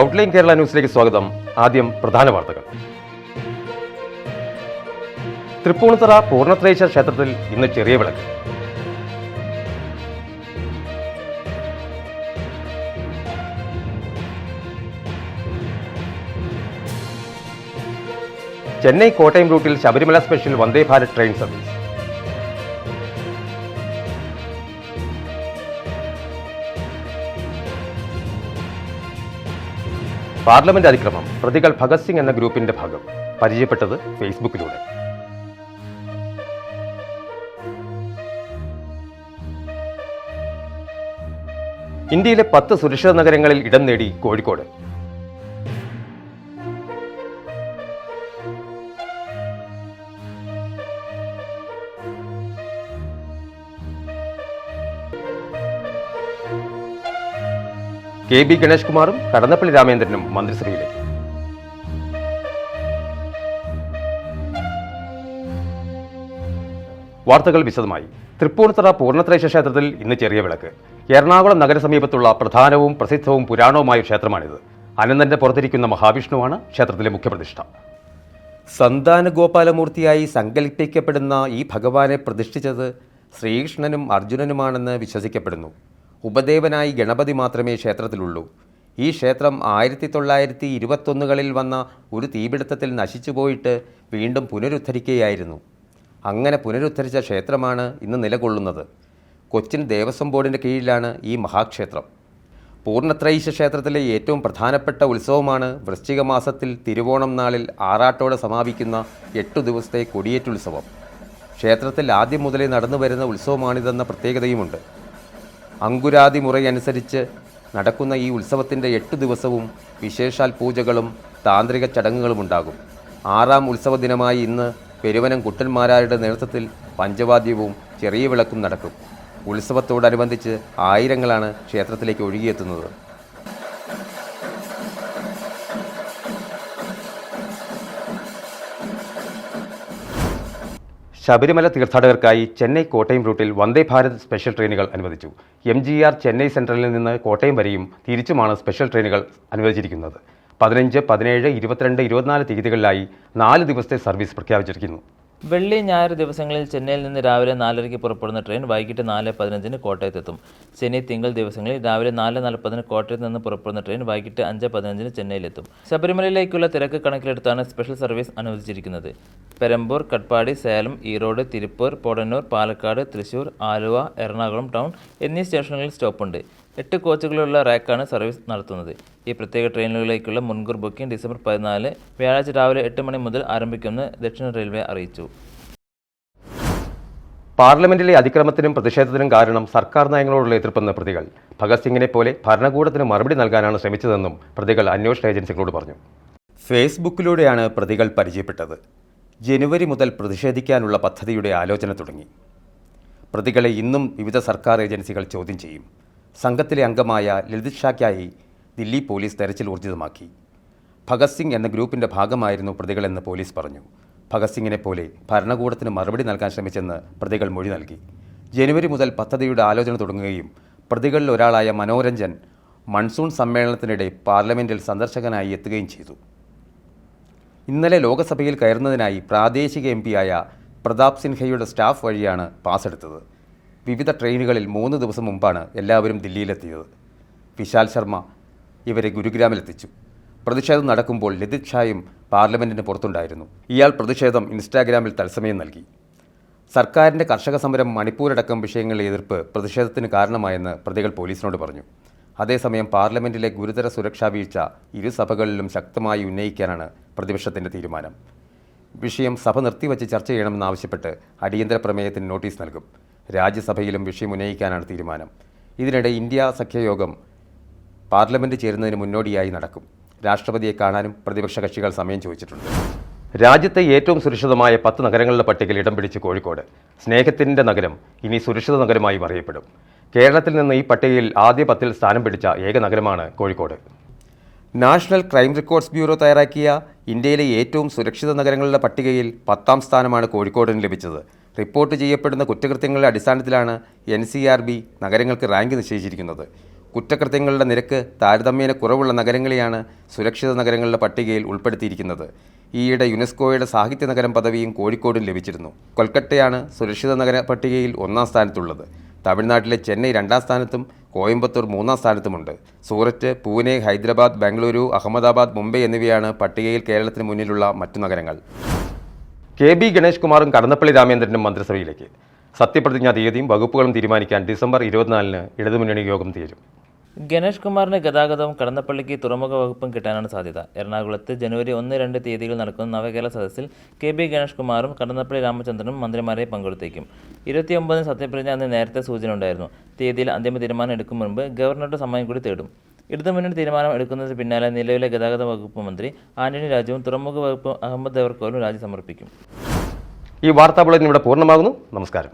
Outline Kerala ന്യൂസിലേക്ക് സ്വാഗതം. ആദ്യം പ്രധാന വാർത്തകൾ. തൃപ്പൂണിത്തറ പൂർണത്രേശ്വര ക്ഷേത്രത്തിൽ ഇന്ന് ചെറിയ വിളക്ക്. ചെന്നൈ കോട്ടയം റൂട്ടിൽ Sabarimala special Vande Bharat train service. Parliament അതിക്രമം പ്രതികൾ ഭഗത് സിംഗ് എന്ന ഗ്രൂപ്പിന്റെ ഭാഗം. പരിചയപ്പെട്ടത് ഫേസ്ബുക്കിലൂടെ. ഇന്ത്യയിലെ പത്ത് സുരക്ഷിത നഗരങ്ങളിൽ ഇടം നേടി കോഴിക്കോട്. കെ ബി ഗണേഷ് കുമാറും കടന്നപ്പള്ളി രാമേന്ദ്രനും മന്ത്രിസഭയിലേക്ക് വാർത്തകൾ വിശദമായി. തൃപ്പൂണിത്തറ പൂർണത്രേശ്വര ക്ഷേത്രത്തിൽ ഇന്ന് ചെറിയ വിളക്ക്. എറണാകുളം നഗരസമീപത്തുള്ള പ്രധാനവും പ്രസിദ്ധവും പുരാണവുമായ ക്ഷേത്രമാണിത്. അനന്തന്റെ പുറത്തിരിക്കുന്ന മഹാവിഷ്ണുവാണ് ക്ഷേത്രത്തിലെ മുഖ്യപ്രതിഷ്ഠ. സന്താന ഗോപാലമൂർത്തിയായി സങ്കല്പിക്കപ്പെടുന്ന ഈ ഭഗവാനെ പ്രതിഷ്ഠിച്ചത് ശ്രീകൃഷ്ണനും അർജുനനുമാണെന്ന് വിശ്വസിക്കപ്പെടുന്നു. ഉപദേവനായി ഗണപതി മാത്രമേ ക്ഷേത്രത്തിലുള്ളൂ. ഈ ക്ഷേത്രം ആയിരത്തി തൊള്ളായിരത്തി ഇരുപത്തൊന്നുകളിൽ വന്ന ഒരു തീപിടുത്തത്തിൽ നശിച്ചുപോയിട്ട് വീണ്ടും പുനരുദ്ധരിക്കുകയായിരുന്നു. അങ്ങനെ പുനരുദ്ധരിച്ച ക്ഷേത്രമാണ് ഇന്ന് നിലകൊള്ളുന്നത്. കൊച്ചിൻ ദേവസ്വം ബോർഡിന്റെ കീഴിലാണ് ഈ മഹാക്ഷേത്രം. പൂർണത്രൈശ ക്ഷേത്രത്തിലെ ഏറ്റവും പ്രധാനപ്പെട്ട ഉത്സവമാണ് വൃശ്ചിക മാസത്തിൽ തിരുവോണം നാളിൽ ആറാട്ടോടെ സമാപിക്കുന്ന എട്ടു ദിവസത്തെ കൊടിയേറ്റുത്സവം. ക്ഷേത്രത്തിൽ ആദ്യം മുതലേ നടന്നു വരുന്ന ഉത്സവമാണിതെന്ന പ്രത്യേകതയുമുണ്ട്. അങ്കുരാതി മുറയനുസരിച്ച് നടക്കുന്ന ഈ ഉത്സവത്തിന്റെ എട്ട് ദിവസവും വിശേഷാൽ പൂജകളും താന്ത്രിക ചടങ്ങുകളും ഉണ്ടാകും ആറാം ഉത്സവ ദിനമായി ഇന്ന് പെരുവനം കുട്ടന്മാരാരുടെ നേതൃത്വത്തിൽ പഞ്ചവാദ്യവും ചെറിയ വിളക്കും നടക്കും. ഉത്സവത്തോടനുബന്ധിച്ച് ആയിരങ്ങളാണ് ക്ഷേത്രത്തിലേക്ക് ഒഴുകിയെത്തുന്നത്. ശബരിമല തീർത്ഥാടകർക്കായി ചെന്നൈ കോട്ടയം റൂട്ടിൽ വന്ദേ ഭാരത് സ്പെഷ്യൽ ട്രെയിനുകൾ അനുവദിച്ചു. എം ജി ആർ ചെന്നൈ സെൻട്രലിൽ നിന്ന് കോട്ടയം വരെയും തിരിച്ചുമാണ് സ്പെഷ്യൽ ട്രെയിനുകൾ അനുവദിച്ചിരിക്കുന്നത്. പതിനഞ്ച് പതിനേഴ് ഇരുപത്തിരണ്ട് ഇരുപത്തിനാല് തീയതികളിലായി നാല് ദിവസത്തെ സർവീസ് പ്രഖ്യാപിച്ചിരിക്കുന്നു. വെള്ളി ഞായർ ദിവസങ്ങളിൽ ചെന്നൈയിൽ നിന്ന് രാവിലെ നാലരയ്ക്ക് പുറപ്പെടുന്ന ട്രെയിൻ വൈകിട്ട് നാല് പതിനഞ്ചിന് കോട്ടയത്തെത്തും. ശനി തിങ്കൾ ദിവസങ്ങളിൽ രാവിലെ നാല് നാൽപ്പതിന് കോട്ടയത്ത് നിന്ന് പുറപ്പെടുന്ന ട്രെയിൻ വൈകിട്ട് അഞ്ച് പതിനഞ്ചിന് ചെന്നൈയിലെത്തും. ശബരിമലയിലേക്കുള്ള തിരക്ക് കണക്കിലെടുത്താണ് സ്പെഷ്യൽ സർവീസ് അനുവദിച്ചിരിക്കുന്നത്. പെരമ്പൂർ കട്പാടി സേലം ഈറോഡ് തിരുപ്പൂർ പൊടന്നൂർ പാലക്കാട് തൃശൂർ ആലുവ എറണാകുളം ടൗൺ എന്നീ സ്റ്റേഷനുകളിൽ സ്റ്റോപ്പുണ്ട്. എട്ട് കോച്ചുകളുള്ള റാക്കാണ് സർവീസ് നടത്തുന്നത്. ഈ പ്രത്യേക ട്രെയിനുകളിലേക്കുള്ള മുൻകൂർ ബുക്കിംഗ് ഡിസംബർ പതിനാല് വ്യാഴാഴ്ച രാവിലെ എട്ട് മണി മുതൽ ആരംഭിക്കുമെന്ന് ദക്ഷിണ റെയിൽവേ അറിയിച്ചു. പാർലമെന്റിലെ അതിക്രമത്തിനും പ്രതിഷേധത്തിനും കാരണം സർക്കാർ നയങ്ങളോടുള്ള എതിർപ്പെന്ന് പ്രതികൾ. ഭഗത് സിംഗിനെ പോലെ ഭരണകൂടത്തിന് മറുപടി നൽകാനാണ് ശ്രമിച്ചതെന്നും പ്രതികൾ അന്വേഷണ ഏജൻസികളോട് പറഞ്ഞു. ഫേസ്ബുക്കിലൂടെയാണ് പ്രതികൾ പരിചയപ്പെട്ടത്. ജനുവരി മുതൽ പ്രതിഷേധിക്കാനുള്ള പദ്ധതിയുടെ ആലോചന തുടങ്ങി. പ്രതികളെ ഇന്നും വിവിധ സർക്കാർ ഏജൻസികൾ ചോദ്യം ചെയ്യും. സംഘത്തിലെ അംഗമായ ലളിത് ഷായ്ക്കായി ദില്ലി പോലീസ് തെരച്ചിൽ ഊർജിതമാക്കി. ഭഗത് സിംഗ് എന്ന ഗ്രൂപ്പിന്റെ ഭാഗമായിരുന്നു പ്രതികളെന്ന് പോലീസ് പറഞ്ഞു. ഭഗത് സിംഗിനെ പോലെ ഭരണകൂടത്തിന് മറുപടി നൽകാൻ ശ്രമിച്ചെന്ന് പ്രതികൾ മൊഴി നൽകി. ജനുവരി മുതൽ പദ്ധതിയുടെ ആലോചന തുടങ്ങുകയും പ്രതികളിൽ ഒരാളായ മനോരഞ്ജൻ മൺസൂൺ സമ്മേളനത്തിനിടെ പാർലമെന്റിൽ സന്ദർശകനായി എത്തുകയും ചെയ്തു. ഇന്നലെ ലോക്സഭയിൽ കയറുന്നതിനായി പ്രാദേശിക എം പിയായ പ്രതാപ് സിൻഹയുടെ സ്റ്റാഫ് വഴിയാണ് പാസ് എടുത്തത്. വിവിധ ട്രെയിനുകളിൽ മൂന്ന് ദിവസം മുമ്പാണ് എല്ലാവരും ദില്ലിയിലെത്തിയത്. വിശാൽ ശർമ്മ ഇവരെ ഗുരുഗ്രാമിലെത്തിച്ചു. പ്രതിഷേധം നടക്കുമ്പോൾ ലതിത് ഷായും പാർലമെന്റിന് പുറത്തുണ്ടായിരുന്നു. ഇയാൾ പ്രതിഷേധം ഇൻസ്റ്റാഗ്രാമിൽ തത്സമയം നൽകി. സർക്കാരിന്റെ കർഷക സമരം മണിപ്പൂരടക്കം വിഷയങ്ങളിലെ എതിർപ്പ് പ്രതിഷേധത്തിന് കാരണമായെന്ന് പ്രതികൾ പോലീസിനോട് പറഞ്ഞു. അതേസമയം പാർലമെന്റിലെ ഗുരുതര സുരക്ഷാ വീഴ്ച ഇരു സഭകളിലും ശക്തമായി ഉന്നയിക്കാനാണ് പ്രതിപക്ഷത്തിന്റെ തീരുമാനം. വിഷയം സഭ നിർത്തിവച്ച് ചർച്ച ചെയ്യണമെന്നാവശ്യപ്പെട്ട് അടിയന്തര പ്രമേയത്തിന് നോട്ടീസ് നൽകും. രാജ്യസഭയിലും വിഷയം ഉന്നയിക്കാനാണ് തീരുമാനം. ഇതിനിടെ ഇന്ത്യ സഖ്യയോഗം പാർലമെന്റ് ചേരുന്നതിന് മുന്നോടിയായി നടക്കും. രാഷ്ട്രപതിയെ കാണാനും പ്രതിപക്ഷ കക്ഷികൾ സമയം ചോദിച്ചിട്ടുണ്ട്. രാജ്യത്തെ ഏറ്റവും സുരക്ഷിതമായ പത്ത് നഗരങ്ങളുടെ പട്ടികയിൽ ഇടം പിടിച്ച് കോഴിക്കോട്. സ്നേഹത്തിന്റെ നഗരം ഇനി സുരക്ഷിത നഗരമായി അറിയപ്പെടും. കേരളത്തിൽ നിന്ന് ഈ പട്ടികയിൽ ആദ്യ പത്തിൽ സ്ഥാനം പിടിച്ച ഏക നഗരമാണ് Kozhikode. National crime records bureau തയ്യാറാക്കിയ ഇന്ത്യയിലെ ഏറ്റവും സുരക്ഷിത നഗരങ്ങളുടെ പട്ടികയിൽ പത്താം സ്ഥാനമാണ് കോഴിക്കോടിന് ലഭിച്ചത്. റിപ്പോർട്ട് ചെയ്യപ്പെടുന്ന കുറ്റകൃത്യങ്ങളുടെ അടിസ്ഥാനത്തിലാണ് എൻ സി ആർ ബി നഗരങ്ങൾക്ക് റാങ്ക് നിശ്ചയിച്ചിരിക്കുന്നത്. കുറ്റകൃത്യങ്ങളുടെ നിരക്ക് താരതമ്യേന കുറവുള്ള നഗരങ്ങളെയാണ് സുരക്ഷിത നഗരങ്ങളുടെ പട്ടികയിൽ ഉൾപ്പെടുത്തിയിരിക്കുന്നത്. ഈയിടെ യുനെസ്കോയുടെ സാഹിത്യ നഗരം പദവിയും കോഴിക്കോടും ലഭിച്ചിരുന്നു. കൊൽക്കട്ടയാണ് സുരക്ഷിത നഗര പട്ടികയിൽ ഒന്നാം സ്ഥാനത്തുള്ളത്. തമിഴ്നാട്ടിലെ ചെന്നൈ രണ്ടാം സ്ഥാനത്തും കോയമ്പത്തൂർ മൂന്നാം സ്ഥാനത്തുമുണ്ട്. സൂററ്റ് പൂനെ ഹൈദരാബാദ് ബംഗളൂരു അഹമ്മദാബാദ് മുംബൈ എന്നിവയാണ് പട്ടികയിൽ കേരളത്തിന് മുന്നിലുള്ള മറ്റു നഗരങ്ങൾ. കെ ബി ഗണേഷ് കുമാറും കടന്നപ്പള്ളി രാമേന്ദ്രനും മന്ത്രിസഭയിലേക്ക്. സത്യപ്രതിജ്ഞാ തീയതിയും വകുപ്പുകളും തീരുമാനിക്കാൻ ഡിസംബർ ഇരുപത്തിനാലിന് ഇടതുമുന്നണി യോഗം തീരും. ഗണേഷ് കുമാറിന് ഗതാഗതവും കടന്നപ്പള്ളിക്ക് തുറമുഖ വകുപ്പും കിട്ടാനാണ് സാധ്യത. എറണാകുളത്ത് ജനുവരി ഒന്ന് രണ്ട് തീയതികൾ നടക്കുന്ന നവകേരള സദസ്സിൽ കെ ബി ഗണേഷ് കുമാറും കടന്നപ്പള്ളി രാമചന്ദ്രനും മന്ത്രിമാരെ പങ്കെടുത്തേക്കും. ഇരുപത്തിയൊമ്പതിന് സത്യപ്രതിജ്ഞ അന്ന് നേരത്തെ സൂചന ഉണ്ടായിരുന്നു. തീയതിയിൽ അന്തിമ തീരുമാനം എടുക്കും മുൻപ് ഗവർണറുടെ സമയം കൂടി തേടും. ഇടതുമുന്നണി തീരുമാനം എടുക്കുന്നതിന് പിന്നാലെ നിലവിലെ ഗതാഗത വകുപ്പ് മന്ത്രി ആന്റണി രാജുവും തുറമുഖ വകുപ്പ് അഹമ്മദ് ദേവർക്കോലും രാജി സമർപ്പിക്കും. ഈ വാർത്താ ബുള്ളറ്റിൻ ഇവിടെ പൂർണമാകുന്നു. നമസ്കാരം.